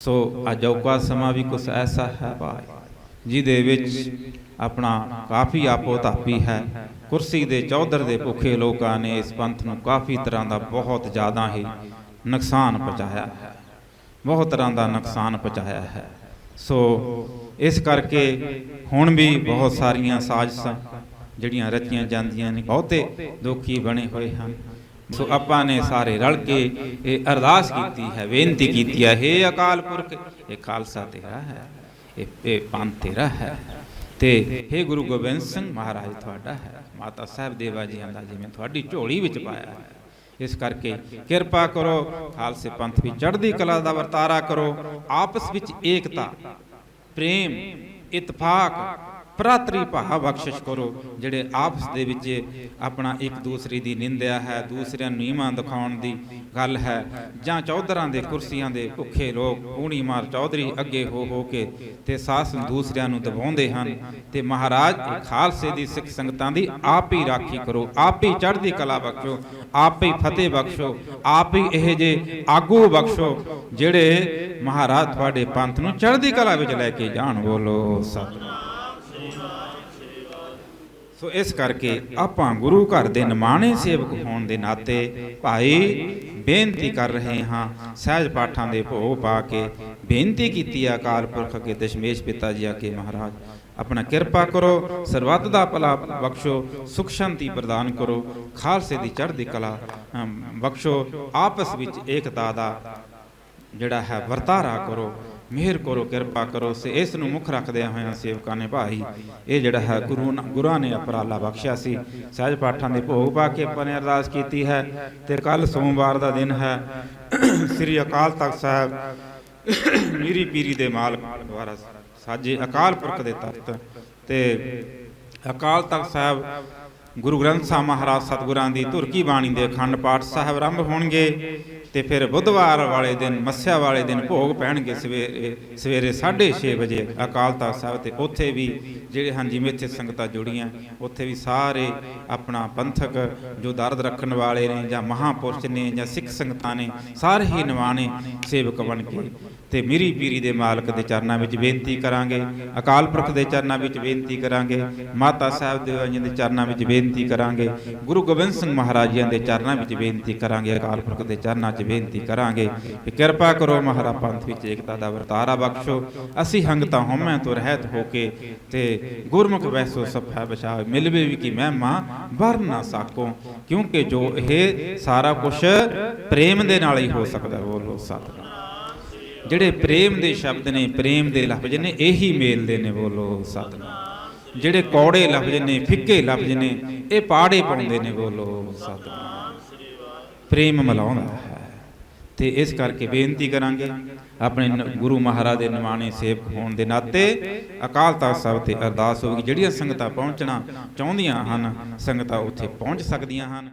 ਸੋ ਅਜੌਕਾ ਸਮਾਂ ਵੀ ਕੁਛ ਐਸਾ ਹੈ ਭਾਈ, ਜਿਹਦੇ ਵਿੱਚ ਆਪਣਾ ਕਾਫੀ ਆਪੋ ਧਾਪੀ ਹੈ। ਕੁਰਸੀ ਦੇ ਚੌਧਰ ਦੇ ਭੁੱਖੇ ਲੋਕਾਂ ਨੇ ਇਸ ਪੰਥ ਨੂੰ ਕਾਫੀ ਤਰ੍ਹਾਂ ਦਾ ਬਹੁਤ ਜ਼ਿਆਦਾ ਹੀ ਨੁਕਸਾਨ ਪਹੁੰਚਾਇਆ ਹੈ। ਬਹੁਤ ਤਰ੍ਹਾਂ ਦਾ ਨੁਕਸਾਨ ਪਹੁੰਚਾਇਆ ਹੈ। ਸੋ ਇਸ ਕਰਕੇ ਹੁਣ ਵੀ ਬਹੁਤ ਸਾਰੀਆਂ ਸਾਜ਼ਿਸ਼ਾਂ ਜਿਹੜੀਆਂ ਰਚੀਆਂ ਜਾਂਦੀਆਂ ਨੇ, ਬਹੁਤੇ ਦੁਖੀ ਬਣੇ ਹੋਏ ਹਨ। ਸੋ ਆਪਾਂ ਨੇ ਸਾਰੇ ਰਲ ਕੇ ਇਹ ਅਰਦਾਸ ਕੀਤੀ ਹੈ, ਬੇਨਤੀ ਕੀਤੀ ਹੈ हे ਅਕਾਲ ਪੁਰਖ, ਇਹ ਖਾਲਸਾ ਤੇਰਾ ਹੈ, ਇਹ ਇਹ ਪੰਥ ਤੇਰਾ ਹੈ ਤੇ हे ਗੁਰੂ ਗੋਬਿੰਦ ਸਿੰਘ ਮਹਾਰਾਜ ਤੁਹਾਡਾ ਹੈ। ਮਾਤਾ ਸਾਹਿਬ ਦੇਵਾ ਜੀ ਦਾ ਜਿਵੇਂ ਤੁਹਾਡੀ ਝੋਲੀ ਵਿੱਚ ਪਾਇਆ ਹੈ। ਇਸ ਕਰਕੇ ਕਿਰਪਾ ਕਰੋ, ਖਾਲਸੇ ਪੰਥ ਵਿੱਚ ਚੜ੍ਹਦੀ ਕਲਾ ਦਾ ਵਰਤਾਰਾ ਕਰੋ, ਆਪਸ ਵਿੱਚ ਏਕਤਾ, ਪ੍ਰੇਮ, ਇਤਫਾਕ ਭਰਾਤਰੀ ਭਾਵ ਬਖਸ਼ਿਸ਼ ਕਰੋ, ਜਿਹੜੇ ਆਪਸ ਦੇ ਵਿੱਚ ਆਪਣਾ ਇੱਕ ਦੂਸਰੇ ਦੀ ਨਿੰਦਿਆ ਹੈ, ਦੂਸਰਿਆਂ ਨੂੰ ਨੀਵਾਂ ਦਿਖਾਉਣ ਦੀ ਗੱਲ ਹੈ, ਜਾਂ ਚੌਧਰਾਂ ਦੇ ਕੁਰਸੀਆਂ ਦੇ ਭੁੱਖੇ ਲੋਕ ਊਣੀ ਮਾਰ ਚੌਧਰੀ ਅੱਗੇ ਹੋ ਹੋ ਕੇ ਤੇ ਸਾਸ ਦੂਸਰਿਆਂ ਨੂੰ ਦਬਾਉਂਦੇ ਹਨ ਤੇ ਮਹਾਰਾਜ ਖਾਲਸੇ ਦੀ ਸਿੱਖ ਸੰਗਤਾਂ ਦੀ ਆਪ ਹੀ ਰਾਖੀ ਕਰੋ, ਆਪ ਹੀ ਚੜ੍ਹਦੀ ਕਲਾ ਬਖਸ਼ੋ, ਆਪ ਹੀ ਫਤਿਹ ਬਖਸ਼ੋ, ਆਪ ਹੀ ਇਹ ਜੇ ਆਗੂ ਬਖਸ਼ੋ, ਜਿਹੜੇ ਮਹਾਰਾਜ ਤੁਹਾਡੇ ਪੰਥ ਨੂੰ ਚੜ੍ਹਦੀ ਕਲਾ ਵਿੱਚ ਲੈ ਕੇ ਜਾਣ, ਬੋਲੋ ਸਤਿ ਸੋ ਇਸ ਕਰਕੇ ਆਪਾਂ ਗੁਰੂ ਘਰ ਦੇ ਨਿਮਾਣੇ ਸੇਵਕ ਹੋਣ ਦੇ ਨਾਤੇ ਭਾਈ ਬੇਨਤੀ ਕਰ ਰਹੇ ਹਾਂ, ਸਹਿਜ ਪਾਠਾਂ ਦੇ ਭੋਗ ਪਾ ਕੇ ਬੇਨਤੀ ਕੀਤੀ ਹੈ ਪੁਰਖ ਅੱਗੇ ਦਸ਼ਮੇਸ਼ ਪਿਤਾ ਜੀ ਆ ਕੇ ਮਹਾਰਾਜ। ਆਪਣਾ ਕਿਰਪਾ ਕਰੋ, ਸਰਬੱਤ ਦਾ ਭਲਾ ਬਖਸ਼ੋ, ਸੁਖ ਸ਼ਾਂਤੀ ਪ੍ਰਦਾਨ ਕਰੋ, ਖਾਲਸੇ ਦੀ ਚੜ੍ਹਦੀ ਕਲਾ ਬਖਸ਼ੋ, ਆਪਸ ਵਿੱਚ ਏਕਤਾ ਦਾ ਜਿਹੜਾ ਹੈ ਵਰਤਾਰਾ ਕਰੋ। ਮਿਹਰ ਕਰੋ, ਕਿਰਪਾ ਕਰੋ ਸੇ ਇਸ ਨੂੰ ਮੁੱਖ ਰੱਖਦਿਆਂ ਹੋਇਆਂ ਸੇਵਕਾਂ ਨੇ ਭਾਈ। ਇਹ ਜਿਹੜਾ ਹੈ ਗੁਰੂ ਗੁਰਾਂ ਨੇ ਅਪਰਾਲਾ ਬਖਸ਼ਿਆ ਸੀ। ਸਹਿਜ ਪਾਠਾਂ ਦੇ ਭੋਗ ਪਾ ਕੇ ਆਪਾਂ ਨੇ ਅਰਦਾਸ ਕੀਤੀ ਹੈ ਤੇ ਕੱਲ ਸੋਮਵਾਰ ਦਾ ਦਿਨ ਹੈ। ਸ੍ਰੀ ਅਕਾਲ ਤਖਤ ਸਾਹਿਬ, ਮੀਰੀ ਪੀਰੀ ਦੇ ਮਾਲਕ ਦੁਆਰਾ ਸਾਜੇ ਅਕਾਲ ਪੁਰਖ ਦੇ ਤਖਤ ਤੇ ਅਕਾਲ ਤਖਤ ਸਾਹਿਬ ਗੁਰੂ ਗ੍ਰੰਥ ਸਾਹਿਬ ਮਹਾਰਾਜ ਸਤਿਗੁਰਾਂ ਦੀ ਧੁਰ ਕੀ ਬਾਣੀ ਦੇ ਅਖੰਡ ਪਾਠ ਸਾਹਿਬ ਆਰੰਭ ਹੋਣਗੇ ਤੇ ਫਿਰ ਬੁੱਧਵਾਰ ਵਾਲੇ ਦਿਨ, ਮੱਸਿਆ ਵਾਲੇ ਦਿਨ ਭੋਗ ਪੈਣਗੇ ਸਵੇਰੇ ਸਵੇਰੇ 6:30 ਵਜੇ ਅਕਾਲ ਤਖਤ ਸਾਹਿਬ ਤੇ ਉੱਥੇ ਵੀ ਜਿਹੜੇ ਹਨ ਜਿਵੇਂ ਇੱਥੇ ਸੰਗਤਾਂ ਜੁੜੀਆਂ, ਉੱਥੇ ਵੀ ਸਾਰੇ ਆਪਣਾ ਪੰਥਕ ਜੋ ਦਰਦ ਰੱਖਣ ਵਾਲੇ ਨੇ ਜਾਂ ਮਹਾਪੁਰਸ਼ ਨੇ ਜਾਂ ਸਿੱਖ ਸੰਗਤਾਂ ਨੇ, ਸਾਰੇ ਹੀ ਨਿਵਾਣੇ ਸੇਵਕ ਬਣ ਕੇ ਤੇ ਮੇਰੀ ਪੀਰੀ ਦੇ ਮਾਲਕ ਦੇ ਚਰਨਾਂ ਵਿੱਚ ਬੇਨਤੀ ਕਰਾਂਗੇ, ਅਕਾਲ ਪੁਰਖ ਦੇ ਚਰਨਾਂ ਵਿੱਚ ਬੇਨਤੀ ਕਰਾਂਗੇ, ਮਾਤਾ ਸਾਹਿਬ ਦੇ ਜੀ ਦੇ ਚਰਨਾਂ ਵਿੱਚ ਬੇਨਤੀ ਕਰਾਂਗੇ, ਗੁਰੂ ਗੋਬਿੰਦ ਸਿੰਘ ਮਹਾਰਾਜ ਜੀ ਦੇ ਚਰਨਾਂ ਵਿੱਚ ਬੇਨਤੀ ਕਰਾਂਗੇ, ਅਕਾਲ ਪੁਰਖ ਦੇ ਚਰਨਾਂ 'ਚ ਬੇਨਤੀ ਕਰਾਂਗੇ ਕਿ ਕਿਰਪਾ ਕਰੋ ਮਹਾਰਾ ਪੰਥ ਵਿੱਚ ਏਕਤਾ ਦਾ ਵਰਤਾਰਾ ਬਖਸ਼ੋ। ਅਸੀਂ ਹੰਗਤਾ ਹਉਮੈ ਤੋਂ ਰਹਿਤ ਹੋ ਕੇ ਤੇ ਗੁਰਮੁਖ ਵੈਸੋ ਸਫਾ ਬਚਾਵੇ ਮਿਲਵੇ ਵੀ ਕੀ ਮਹਿਮਾ ਵਰ ਨਾ ਸਾਕੋ, ਕਿਉਂਕਿ ਜੋ ਇਹ ਸਾਰਾ ਕੁਝ ਪ੍ਰੇਮ ਦੇ ਨਾਲ ਹੀ ਹੋ ਸਕਦਾ ਬੋਲੋ ਸਤਿ ਜਿਹੜੇ ਪ੍ਰੇਮ ਦੇ ਸ਼ਬਦ ਨੇ, ਪ੍ਰੇਮ ਦੇ ਲਫ਼ਜ਼ ਨੇ, ਇਹੀ ਮੇਲਦੇ ਨੇ ਬੋਲੋ ਸਤਿਨਾਮ। ਜਿਹੜੇ ਕੌੜੇ ਲਫ਼ਜ਼ ਨੇ, ਫਿੱਕੇ ਲਫ਼ਜ਼ ਨੇ, ਇਹ ਪਾੜੇ ਪਾਉਂਦੇ ਨੇ ਬੋਲੋ ਸਤਿਨਾਮ। ਪ੍ਰੇਮ ਮਿਲਾਉਂਦਾ ਹੈ। ਤੇ ਇਸ ਕਰਕੇ ਬੇਨਤੀ ਕਰਾਂਗੇ, ਆਪਣੇ ਗੁਰੂ ਮਹਾਰਾਜ ਦੇ ਨਿਮਾਣੇ ਸੇਵਕ ਹੋਣ ਦੇ ਨਾਤੇ ਅਕਾਲ ਤਖਤ ਸਾਹਿਬ ਤੇ ਅਰਦਾਸ ਹੋਵੇਗੀ ਜਿਹੜੀਆਂ ਸੰਗਤਾਂ ਪਹੁੰਚਣਾ ਚਾਹੁੰਦੀਆਂ ਹਨ, ਸੰਗਤਾਂ ਉੱਥੇ ਪਹੁੰਚ ਸਕਦੀਆਂ ਹਨ।